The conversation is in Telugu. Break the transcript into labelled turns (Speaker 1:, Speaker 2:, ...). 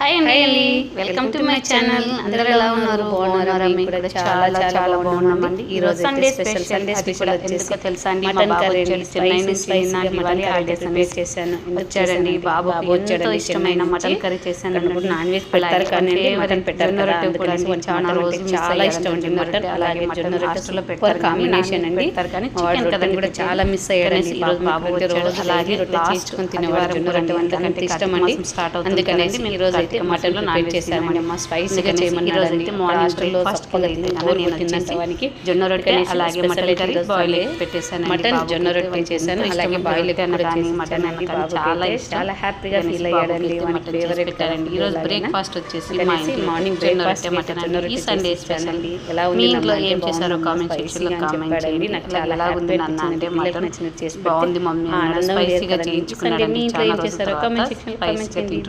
Speaker 1: హాయ్ అండి వెల్కమ్ టు మై ఛానల్ అందరూ ఎలా ఉన్నారు? బాగున్నారా? మీకు కూడా చాలా చాలా బాగున్నామండి. ఈ రోజు సండే స్పెషల్ సండే స్పెషల్ వచ్చేసి తెలుసా అండి? మటన్ కర్రీ చెన్నై నుంచి నిన్న దివాళీ హాలిడేస్ అనేది చేశాను వచ్చాడండి. బాబు ఎంతో ఇష్టమైన మటన్ కర్రీ చేశాను నాన్ వెజ్ పెడతారు కానీ మటన్ పెట్టారు అందుకని చాలా రోజు చాలా ఇష్టం అండి మటన్ అలాగే మటన్ హాస్టల్లో పెట్టారు కాంబినేషన్ అండి కానీ చికెన్ కదండి కూడా చాలా మిస్ అయ్యాడండి ఈ రోజు బాబు వచ్చాడు అలాగే రొట్టె చేసుకుని తినేవారు జొన్న రొట్టె వంటకంటే ఇష్టం అండి స్టార్ట్ అవుతుంది అందుకనేసి ఈ రోజు అయితే మటన్లో నాన్ చేసామండి అమ్మ స్పైసీగా చేయమని రోజు అయితే మార్నింగ్ హాస్టల్లో ఫస్ట్ నేను తిన్నవానికి జొన్న రొట్టె అలాగే మటన్ కర్రీ బాయిల్ పెట్టేశాను మటన్ జొన్న రొట్టె చేశాను. అలాగే బాయిల్ కానీ మటన్ అని చాలా ఇష్టం. చాలా హ్యాపీగా ఫీల్ అయ్యాడండి. మన ఫేవరెట్ కదండి ఈ రోజు బ్రేక్ఫాస్ట్ వచ్చేసి మా ఇంటి మార్నింగ్ బ్రేక్ఫాస్ట్ మటన్ అండి. ఈ సండే స్పెషల్ అండి ఎలా ఉంది మీ ఇంట్లో ఏం చేశారో కామెంట్ సెక్షన్లో కామెంట్ చేయండి. నాకు చాలా ఎలా ఉంది నాన్న అంటే మటన్. బాగుంది మమ్మీ స్పైసీగా చేయించుకున్నాడు మీ ఇంట్లో ఏం చేశారో కామెంట్ సెక్షన్లో కామెంట్ చేయండి